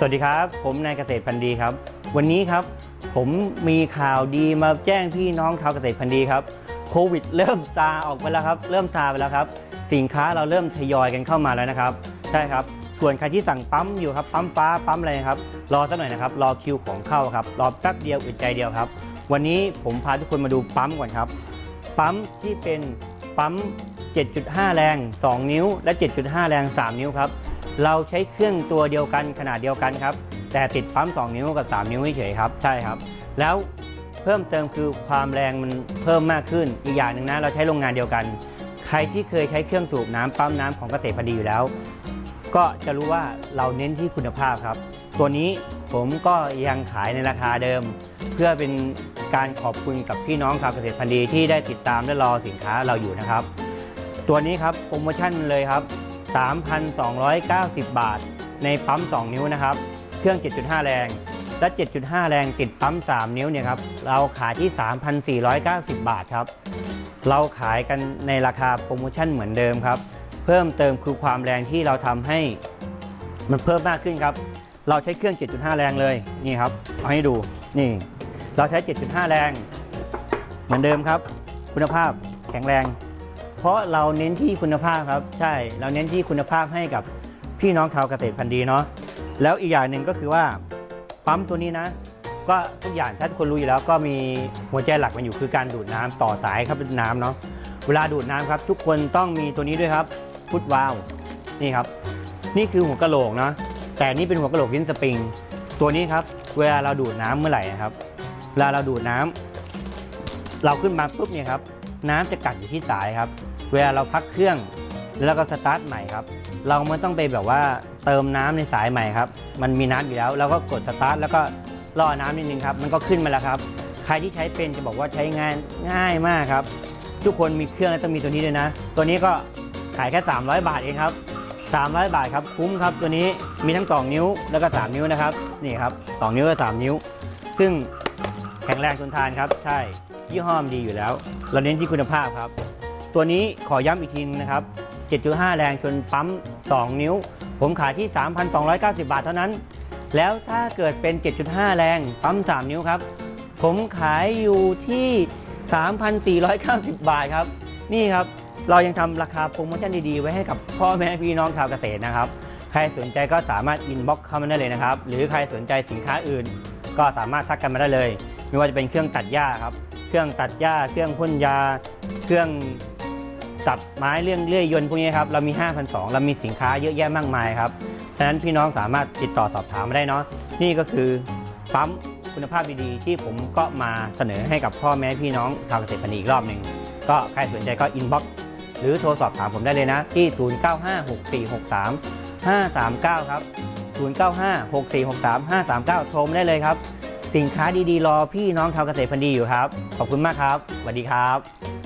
สวัสดีครับ ผมนายเกษตรพันธ์ดีครับ วันนี้ครับผมมีข่าวดีมาแจ้งพี่น้องชาวเกษตรพันธ์ดีครับโควิดเริ่มซาออกไปแล้วครับ เริ่มซาไปแล้วครับ สินค้าเราเริ่มทยอยกันเข้ามาแล้วนะครับ ใช่ครับ ส่วนใครที่สั่งปั๊มอยู่ครับ ปั๊มฟ้า ปั๊มอะไรครับ รอสักหน่อยนะครับ รอคิวของเข้าครับ รอแป๊บเดียวอึดใจเดียวครับ วันนี้ผมพาทุกคนมาดูปั๊มก่อนครับ ปั๊มที่เป็นปั๊ม 7.5 แรง 2 นิ้ว และ 7.5 แรง 3 นิ้วครับ เราใช้เครื่องตัวเดียวกันขนาดเดียวกันครับ แต่ติดปั๊ม 2 นิ้วกับ 3 นิ้วเฉยครับ ใช่ครับ แล้วเพิ่มเติมคือความแรงมันเพิ่มมากขึ้น อีกอย่างหนึ่งนะเราใช้โรงงานเดียวกัน ใครที่เคยใช้เครื่องสูบน้ำปั๊มน้ำของเกษตรพอดีอยู่แล้ว ก็จะรู้ว่าเราเน้นที่คุณภาพครับ ตัวนี้ผมก็ยังขายในราคาเดิม เพื่อเป็นการขอบคุณกับพี่น้องชาวเกษตรพันธุ์ดีที่ได้ติดตามและรอสินค้าเราอยู่นะครับ ตัวนี้ครับโปรโมชั่นเลยครับ 3,290 บาท ในปั๊ม 2 นิ้วนะครับ เครื่อง 7.5 แรง และ 7.5 แรงติดปั๊ม 3 นิ้วเนี่ยครับ เราขายที่ 3,490 บาทครับ เราขายกันในราคาโปรโมชั่นเหมือนเดิมครับ เพิ่มเติมคือความแรงที่เราทำให้มันเพิ่มมากขึ้นครับ เราใช้เครื่อง 7.5 แรงเลย นี่ครับ เอาให้ดู นี่ เราใช้ 7.5 แรง เหมือนเดิมครับ คุณภาพแข็งแรง เพราะเราเน้นที่คุณภาพครับ ใช่ เราเน้นที่คุณภาพให้กับพี่น้องชาวเกษตรพันธุ์ดีเนาะ แล้วอีกอย่างหนึ่งก็คือว่าปั๊มตัวนี้นะ ก็ทุกอย่างถ้าทุกคนรู้อยู่แล้วก็มีหัวใจหลักมันอยู่คือการดูดน้ำต่อสายครับเป็นน้ำเนาะ เวลาดูดน้ำครับ ทุกคนต้องมีตัวนี้ด้วยครับฟุตวาลวนี่ครับ นี่คือหัวกะโหลกเนาะ แต่นี่เป็นหัวกะโหลกลิ้นสปริง ตัวนี้ครับ เวลาเราดูดน้ำเมื่อไหร่นะครับ เวลาเราดูดน้ำเราขึ้นมาปุ๊บเนี่ยครับ น้ำจะกัดอยู่ที่สายครับ เวลาเราพักเครื่องแล้วก็สตาร์ทใหม่ครับ เราไม่ต้องไปแบบว่าเติมน้ำในสายใหม่ครับ มันมีน้ำอยู่แล้วเราก็กดสตาร์ทแล้วก็ล่อน้ำนิดนึงครับ มันก็ขึ้นมาแล้วครับ ใครที่ใช้เป็นจะบอกว่าใช้งานง่ายมากครับ ทุกคนมีเครื่องแล้วต้องมีตัวนี้ด้วยนะ ตัวนี้ก็ขายแค่ 300 บาทเองครับ 300 บาทครับคุ้มครับ ตัวนี้มีทั้ง 2 นิ้วแล้วก็ 3 นิ้วนะครับ นี่ครับ 2 นิ้วกับ3นิ้ว ซึ่งแข็งแรงทนทานครับ ใช่ยี่ห้อมดีอยู่แล้ว เราเน้นที่คุณภาพครับ ตัวนี้ขอย้ำอีกทีนะครับ 7.5 แรงชนปั๊ม 2 นิ้ว ผมขายที่ 3,290 บาทเท่านั้น แล้วถ้าเกิดเป็น 7.5 แรงปั๊ม 3 นิ้วครับ ผมขายอยู่ที่ 3,490 บาทครับ นี่ครับ เรายังทำราคาโปรโมชั่นดีๆ ไว้ให้กับพ่อแม่พี่น้องชาวเกษตรนะครับ ใครสนใจก็สามารถอินบ็อกเข้ามาได้เลยนะครับ หรือใครสนใจสินค้าอื่น ก็สามารถทักกันมาได้เลย ไม่ว่าจะเป็นเครื่องตัดหญ้าครับ เครื่องตัดหญ้า เครื่องพ่นยา เครื่อง ตัดไม้เรื่องเลื่อยยนต์พวกนี้ครับเรามี 5,200เรามีสินค้าเยอะแยะมากมายครับฉะนั้นพี่น้องสามารถติดต่อสอบถามมาได้เนาะนี่ก็คือปั๊มคุณภาพดีๆที่ผมก็มาเสนอให้กับพ่อแม่พี่น้องชาวเกษตรพันธุ์อีกรอบหนึ่งก็ใครสนใจก็อินบ็อกหรือโทรสอบถามผมได้เลยนะ ที่ 0956463539 ครับ 0956463539 โทรมาได้เลยครับ สินค้าดีๆ รอพี่น้องชาวเกษตรพันธุ์ดีอยู่ครับ ขอบคุณมากครับสวัสดีครับ